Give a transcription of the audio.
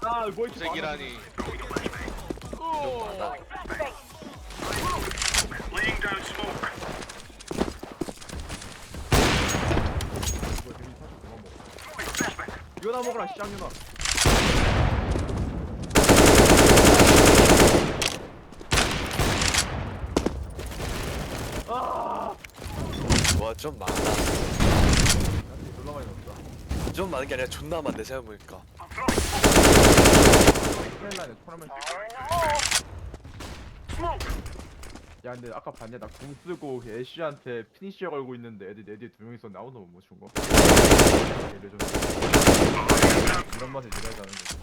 아 아뭐 이렇게 아 와좀 많아. 나한테 졸라 많이 넣었다 좀 많은 게 아니라 존나 많네 생각해보니까. Smoke. 야 근데 아까 봤냐? 나 궁 쓰고 그 애쉬한테 피니시어 걸고 있는데 애들 내 뒤에 두 명 있었는데 아무도 못 맞춘 거 이런 맛에 지내잖아